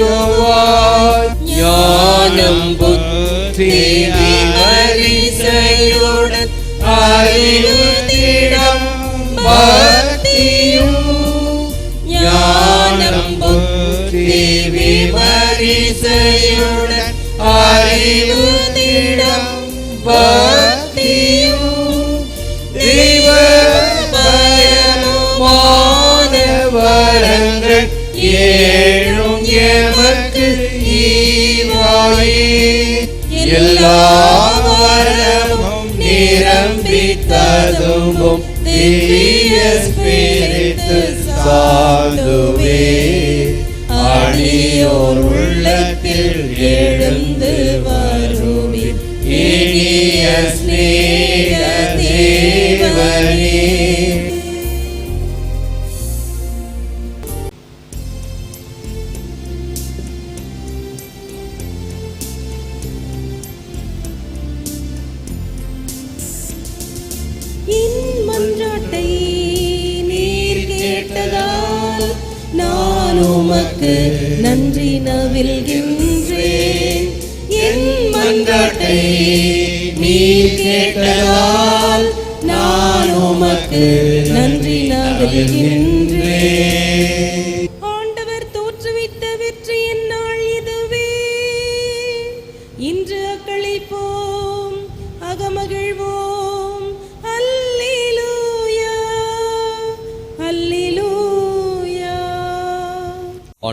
O வரமும் நிரம்பி ததும்பும் திவ்ய ஸ்பிரித்து சாதுவே நீர் கேட்டதால் நான் உமக்கு நன்றி நவில்கின்றேன்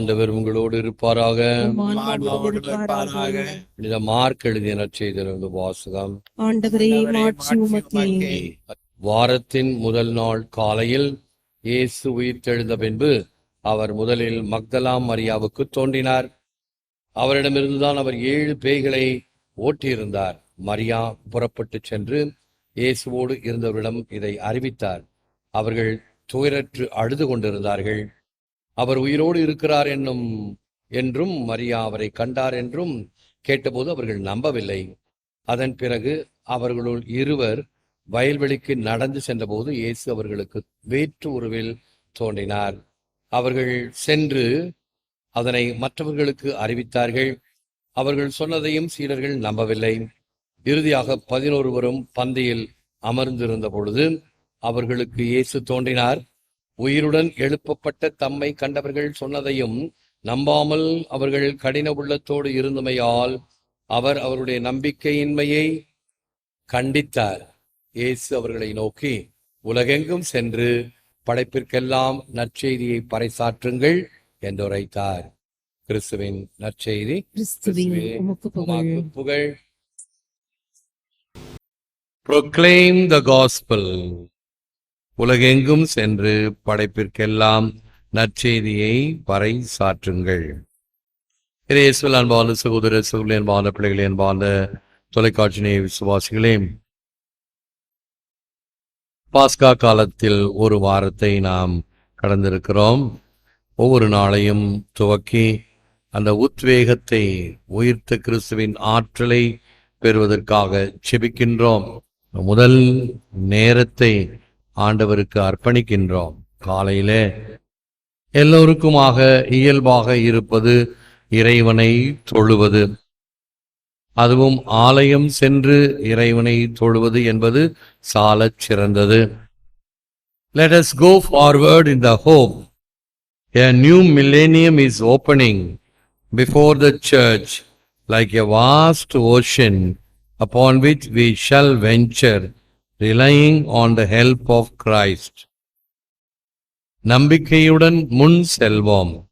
ஆண்டவர் உங்களோடு இருப்பாராக. புனித மார்க் எழுதிய நற்செய்தியிலிருந்து வாசகம். வாரத்தின் முதல் நாள் காலையில் இயேசு உயிர்த்தெழுந்த பின்பு அவர் முதலில் மக்தலாம் மரியாவுக்கு தோன்றினார். அவரிடமிருந்துதான் அவர் ஏழு பேய்களை ஓட்டியிருந்தார். மரியா புறப்பட்டுச் சென்று இயேசுவோடு இருந்தவரிடம் இதை அறிவித்தார். அவர்கள் துயரற்று அழுது கொண்டிருந்தார்கள். அவர் உயிரோடு இருக்கிறார் என்னும் என்றும் மரியா அவரை கண்டார் என்றும் கேட்டபோது அவர்கள் நம்பவில்லை. அதன் பிறகு அவர்களுள் இருவர் வயல்வெளிக்கு நடந்து சென்றபோது இயேசு அவர்களுக்கு வேற்று உருவில் தோன்றினார். அவர்கள் சென்று அதனை மற்றவர்களுக்கு அறிவித்தார்கள். அவர்கள் சொன்னதையும் சீடர்கள் நம்பவில்லை. இறுதியாக பதினொருவரும் பந்தியில் அமர்ந்திருந்த பொழுது அவர்களுக்கு இயேசு தோன்றினார். உயிருடன் எழுப்பப்பட்ட தம்மை கண்டவர்கள் சொன்னதையும் நம்பாமல் அவர்கள் கடின உள்ளத்தோடு இருந்தமையால் அவர் அவருடைய நம்பிக்கையின்மையை கண்டித்தார். இயேசு அவர்களை நோக்கி உலகெங்கும் சென்று படைப்பிற்கெல்லாம் நற்செய்தியை பறைசாற்றுங்கள் என்றுரைத்தார் கிறிஸ்துவின் நற்செய்தி புகழ். Proclaim the gospel. உலகெங்கும் சென்று படைப்பிற்கெல்லாம் நற்செய்தியை பறை சாற்றுங்கள். இயேசுவில் அன்பான சகோதர சகோதரி அன்பான பிள்ளைகளே அன்பான தொலைக்காட்சி விசுவாசிகளே பாஸ்கா காலத்தில் ஒரு வாரத்தை நாம் கடந்திருக்கிறோம். ஒவ்வொரு நாளையும் துவக்கி அந்த உத்வேகத்தை உயிர்த்த கிறிஸ்துவின் ஆற்றலை பெறுவதற்காக செபிக்கின்றோம். முதல் நேரத்தை ஆண்டவருக்கு அர்ப்பணிக்கின்றோம் காலையிலே எல்லோருக்குமாக இயல்பாக இருப்பது இறைவனை தொழுவது அதுவும் ஆலயம் சென்று இறைவனை தொழுவது என்பது சாலச் சிறந்தது let us go forward in the home a new millennium is opening before the church like a vast ocean upon which we shall venture relying on the help of Christ நம்பிக்கையுடன் முன் செல்வோம்.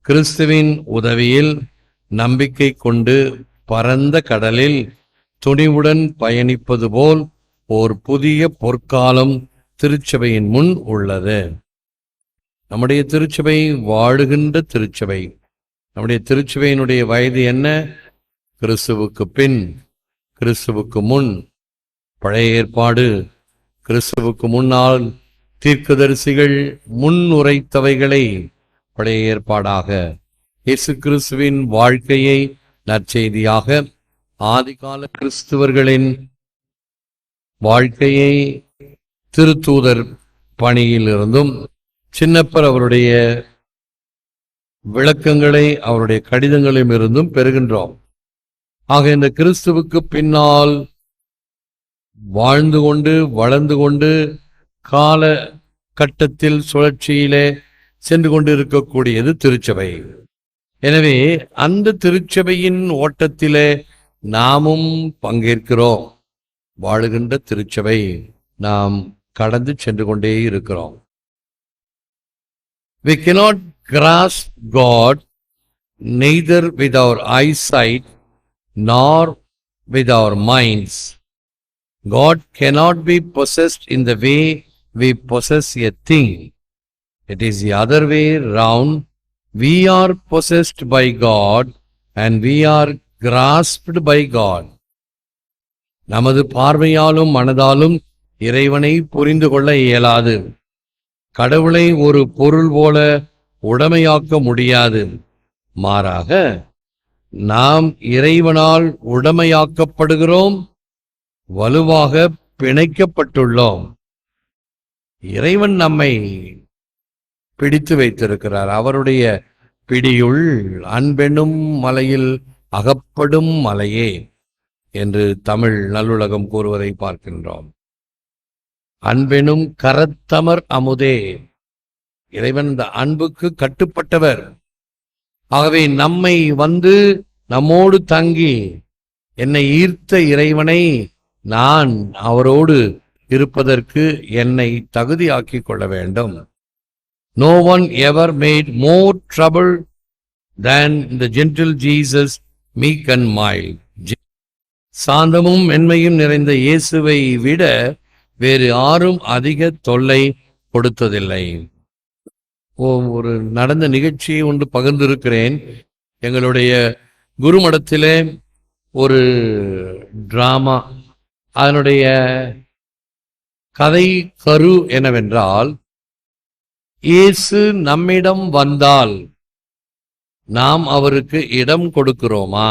கிறிஸ்துவின் உதவியில் நம்பிக்கை கொண்டு பரந்த கடலில் துணிவுடன் பயணிப்பது போல் ஓர் புதிய பொற்காலம் திருச்சபையின் முன் உள்ளது. நம்முடைய திருச்சபை வாழுகின்ற திருச்சபை. நம்முடைய திருச்சபையினுடைய வயது என்ன? கிறிஸ்துவுக்கு பின். கிறிஸ்துவுக்கு முன். பழைய ஏற்பாடு. கிறிஸ்துவுக்கு முன்னால் தீர்க்கதரிசிகள் முன் உரைத்தவைகளை பழைய ஏற்பாடாக. இயேசு கிறிஸ்துவின் வாழ்க்கையை நற்செய்தியாக ஆதிகால கிறிஸ்துவர்களின் வாழ்க்கையை திருத்தூதர் பணியிலிருந்தும் சின்னப்பர் அவருடைய விளக்கங்களை அவருடைய கடிதங்களிலும் இருந்தும் பெறுகின்றோம். ஆக இந்த கிறிஸ்துவுக்கு பின்னால் வாழ்ந்து கொண்டு வளர்ந்து கொண்டு கால கட்டத்தில் சுழற்சியிலே சென்று கொண்டு இருக்கக்கூடியது திருச்சபை. எனவே அந்த திருச்சபையின் ஓட்டத்திலே நாமும் பங்கேற்கிறோம். வாழுகின்ற திருச்சபை நாம் கடந்து சென்று கொண்டே இருக்கிறோம். We cannot cross God neither with our eyesight nor with our minds god cannot be possessed in the way we possess a thing it is the other way round we are possessed by god and we are grasped by god நமது பார்வையாலும் மனதாலும் இறைவனை புரிந்து கொள்ள இயலாது கடவுளை ஒரு பொருள் போல உடமையாக்க முடியாது மாறாக நாம் இறைவனால் உடமையாக்கப்படுகிறோம் வலுவாக பிணைக்கப்பட்டுள்ளோம். இறைவன் நம்மை பிடித்து வைத்திருக்கிறார். அவருடைய பிடியுள் அன்பெனும் மலையில் அகப்படும் மலையே என்று தமிழ் நல்லுலகம் கூறுவதை பார்க்கின்றோம். அன்பெனும் கரத்தமர் அமுதே. இறைவன் இந்த அன்புக்கு கட்டுப்பட்டவர். ஆகவே நம்மை வந்து நம்மோடு தங்கி என்னை ஈர்த்த இறைவனை நான் அவரோடு இருப்பதற்கு என்னை தகுதியாக்கி கொள்ள வேண்டும். No one ever made more trouble than இந்த gentle Jesus meek and mild சாந்தமும் மென்மையும் நிறைந்த இயேசுவை விட வேறு யாரும் அதிக தொல்லை கொடுத்ததில்லை. ஒரு நடந்த நிகழ்ச்சியை ஒன்று பகிர்ந்திருக்கிறேன். எங்களுடைய குருமடத்திலே ஒரு டிராமா அதனுடைய கதை கரு என்னவென்றால் இயேசு நம்மிடம் வந்தால் நாம் அவருக்கு இடம் கொடுக்கிறோமா?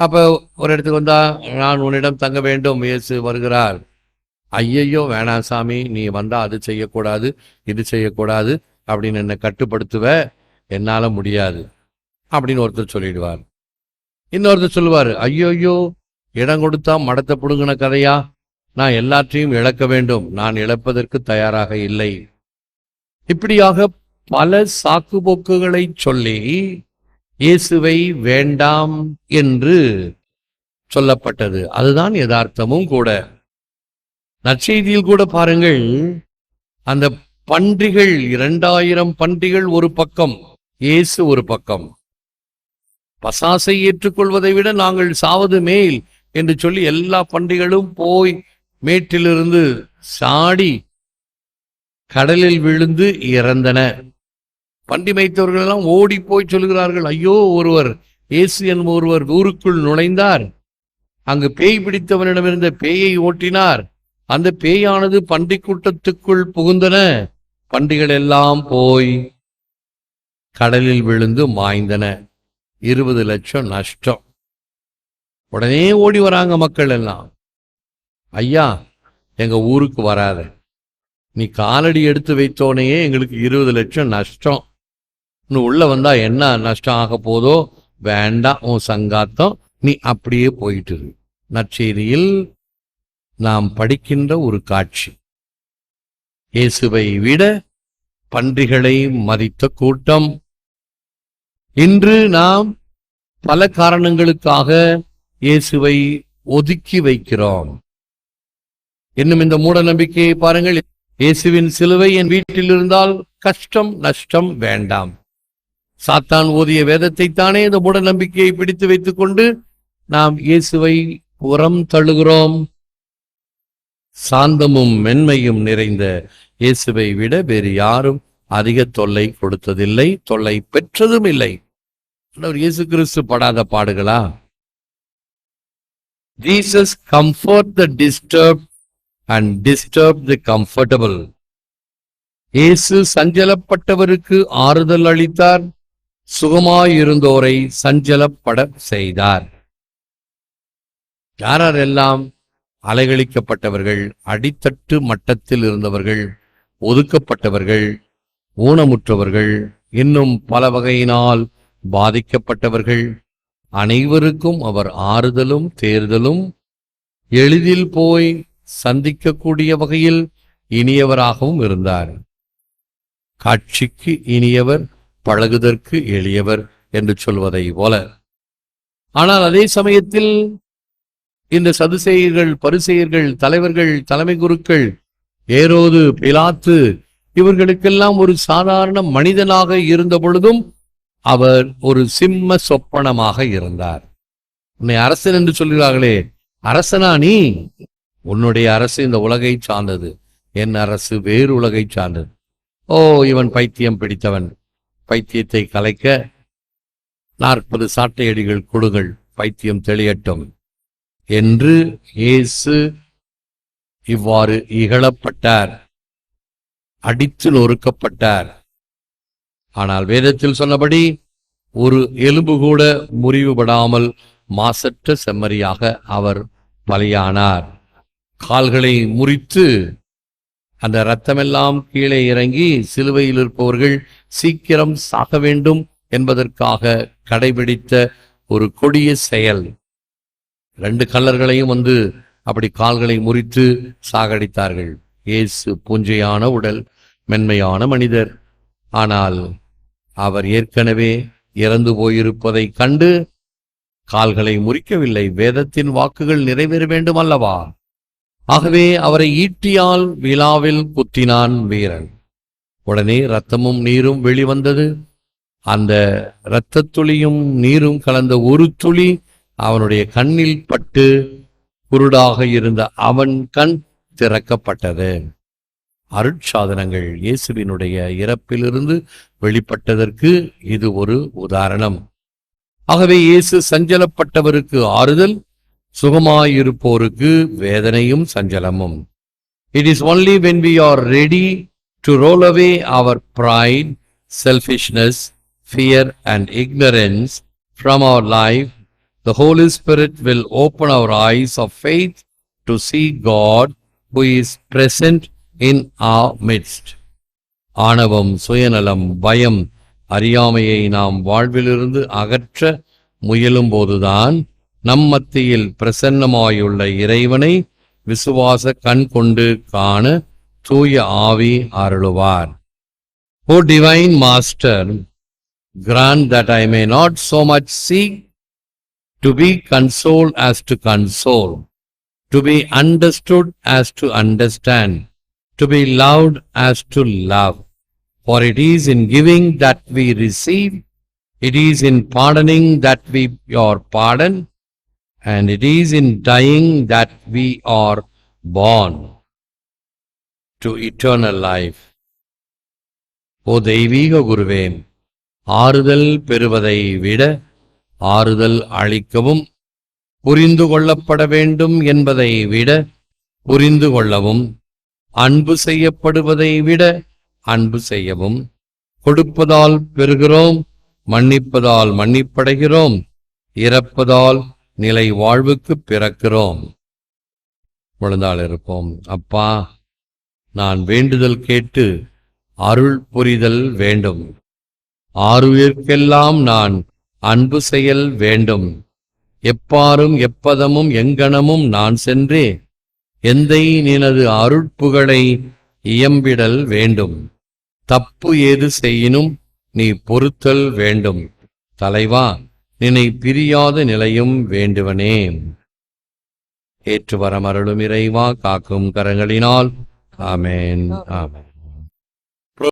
அப்ப ஒரு இடத்துக்கு வந்தா நான் உன்னிடம் தங்க வேண்டும் இயேசு வருகிறார். ஐயையோ வேணாம் சாமி நீ வந்தா அது செய்யக்கூடாது இது செய்யக்கூடாது அப்படின்னு என்னை கட்டுப்படுத்துவ என்னால முடியாது அப்படின்னு ஒருத்தர் சொல்லிடுவார். இன்னொருத்தர் சொல்லுவார் ஐயோயோ இடம் கொடுத்தா மடத்தை புடுங்கின கதையா? நான் எல்லாற்றையும் இழக்க வேண்டும். நான் இழப்பதற்கு தயாராக இல்லை. இப்படியாக பல சாக்கு போக்குகளை சொல்லி இயேசுவை வேண்டாம் என்று சொல்லப்பட்டது. அதுதான் யதார்த்தமும் கூட. நற்செய்தியில் கூட பாருங்கள். அந்த பன்றிகள் இரண்டாயிரம் பன்றிகள் ஒரு பக்கம் இயேசு ஒரு பக்கம். பசாசை ஏற்றுக்கொள்வதை விட நாங்கள் சாவது மேல். என்று சொல்லி எல்லா பண்டிகளும் போய் மேட்டிலிருந்து சாடி கடலில் விழுந்து இறந்தன பண்டி மேய்த்தவர்கள் எல்லாம் ஓடி போய் சொல்கிறார்கள் ஐயோ ஒருவர் இயேசு என்ப ஒருவர் ஊருக்குள் நுழைந்தார். அங்கு பேய் பிடித்தவனிடமிருந்த பேயை ஓட்டினார். அந்த பேயானது பண்டி கூட்டத்துக்குள் புகுந்தன. பண்டிகள் எல்லாம் போய் கடலில் விழுந்து மாய்ந்தன. இருபது லட்சம் நஷ்டம். உடனே ஓடி வராங்க மக்கள் எல்லாம். ஐயா எங்க ஊருக்கு வராத. நீ காலடி எடுத்து வைத்தோனையே எங்களுக்கு இருபது லட்சம் நஷ்டம். இன்னும் உள்ள வந்தா என்ன நஷ்டம் ஆக போதோ? வேண்டாம் உன் சங்காத்தம். நீ அப்படியே போயிட்டு இரு. நற்செய்தியில் நாம் படிக்கின்ற ஒரு காட்சி. இயேசுவை விட பன்றிகளை மதித்த கூட்டம். இன்று நாம் பல காரணங்களுக்காக இயேசுவை ஒதுக்கி வைக்கிறோம். இன்னும் இந்த மூட நம்பிக்கையை பாருங்கள். இயேசுவின் சிலுவை என் வீட்டில் இருந்தால் கஷ்டம் நஷ்டம் வேண்டாம். சாத்தான் ஓதிய வேதத்தை தானே இந்த மூட நம்பிக்கையை பிடித்து வைத்துக் கொண்டு நாம் இயேசுவை புறம் தழுகிறோம் சாந்தமும் மென்மையும் நிறைந்த இயேசுவை விட வேறு யாரும் அதிக தொல்லை கொடுத்ததில்லை தொல்லை பெற்றதும் இல்லை இயேசு கிறிஸ்து படாத பாடுகளா? Jesus comfort the disturb and disturb the comfortable இயேசு சஞ்சலப்பட்டவருக்கு ஆறுதல் அளித்தார். சுகமாயிருந்தோரை சஞ்சலப்பட செய்தார். யாரெல்லாம் அலைகழிக்கப்பட்டவர்கள் அடித்தட்டு மட்டத்தில் இருந்தவர்கள் ஒதுக்கப்பட்டவர்கள் ஊனமுற்றவர்கள் இன்னும் பல வகையினால் பாதிக்கப்பட்டவர்கள் அனைவருக்கும் அவர் ஆறுதலும் தேர்தலும் எளிதில் போய் சந்திக்கக்கூடிய வகையில் இனியவராகவும் இருந்தார். காட்சிக்கு இனியவர் பழகுதற்கு எளியவர் என்று சொல்வதை போல. ஆனால் அதே சமயத்தில் இந்த சதுசேயர்கள் பரிசெயர்கள் தலைவர்கள் தலைமை குருக்கள் ஏரோது பிலாத்து இவர்களுக்கெல்லாம் ஒரு சாதாரண மனிதனாக இருந்த பொழுதும் அவர் ஒரு சிம்ம சொப்பனமாக இருந்தார். உன்னை அரசன் என்று சொல்கிறார்களே அரசனா நீ? உன்னுடைய அரசு இந்த உலகை சார்ந்தது. என் அரசு வேறு உலகை சார்ந்தது. ஓ இவன் பைத்தியம் பிடித்தவன். பைத்தியத்தை கலைக்க நாற்பது சாட்டையடிகள் கொடுங்கள் பைத்தியம் தெளியட்டும் என்று இயேசு இவ்வாறு இகழப்பட்டார். அடித்து நொறுக்கப்பட்டார். ஆனால் வேதத்தில் சொன்னபடி ஒரு எலும்பு கூட முறிவுபடாமல் மாசற்ற செம்மறியாக அவர் பலியானார். கால்களை முறித்து அந்த இரத்தமெல்லாம் கீழே இறங்கி சிலுவையில் இருப்பவர்கள் சீக்கிரம் சாக வேண்டும் என்பதற்காக கடைபிடித்த ஒரு கொடிய செயல். ரெண்டு கல்லர்களையும் வந்து அப்படி கால்களை முறித்து சாகடித்தார்கள். இயேசு பூஞ்சையான உடல் மென்மையான மனிதர். ஆனால் அவர் ஏற்கனவே இறந்து போயிருப்பதைக் கண்டு கால்களை முறிக்கவில்லை. வேதத்தின் வாக்குகள் நிறைவேற வேண்டும் அல்லவா ஆகவே அவரை ஈட்டியால் விழாவில் குத்தினான் வீரன். உடனே இரத்தமும் நீரும் வெளிவந்தது. அந்த இரத்தத் துளியும் நீரும் கலந்த ஒரு துளி அவனுடைய கண்ணில் பட்டு குருடாக இருந்த அவன் கண் திறக்கப்பட்டது. அருட்சாதனங்கள் இயேசுவினுடைய இறப்பிலிருந்து வெளிப்பட்டதற்கு இது ஒரு உதாரணம். ஆகவே இயேசு சஞ்சலப்பட்டவருக்கு ஆறுதல் சுகமாயிருப்போருக்கு வேதனையும் சஞ்சலமும். It is only when we are ready to roll away our pride selfishness fear and ignorance from our life the Holy Spirit will open our eyes of faith to see God who is present in a midst ஆணவம் சுயநலம் பயம் அறியாமையை நாம் வாழ்விலிருந்து அகற்ற முயலும்போதுதான் நம் மத்தியில் பிரசன்னமாயுள்ள இறைவனை விசுவாச கண் கொண்டு காண தூய ஆவி அருளுவார் O divine master grant that I may not so much seek to be console as to console to be understood as to understand to be loved as to love. For it is in giving that we receive, it is in pardoning that we are pardoned, and it is in dying that we are born to eternal life. ஓ தெய்வீக குருவே ஆறுதல் பெறுவதை விட ஆறுதல் அளிக்கவும் புரிந்து கொள்ளப்பட வேண்டும் என்பதை விட புரிந்து கொள்ளவும் அன்பு செய்யப்படுவதை விட அன்பு செய்யவும். கொடுப்பதால் பெறுகிறோம் மன்னிப்பதால் மன்னிப்படைகிறோம் இறப்பதால் நிலை வாழ்வுக்கு பிறக்கிறோம். முழுந்தால் இருப்போம். அப்பா நான் வேண்டுதல் கேட்டு அருள் புரிதல் வேண்டும். ஆறுயிர்க்கெல்லாம் நான் அன்பு செயல் வேண்டும். எப்பாரும் எப்பதமும் எங்கனமும் நான் சென்றே எந்தை நினது அருட்புகழை இயம்பிடல் வேண்டும். தப்பு ஏது செய்யினும் நீ பொறுத்தல் வேண்டும். தலைவா நினை பிரியாத நிலையும் வேண்டுவனே. ஏற்று வரமருளும் இறைவா காக்கும் கரங்களினால். ஆமேன் ஆமேன்.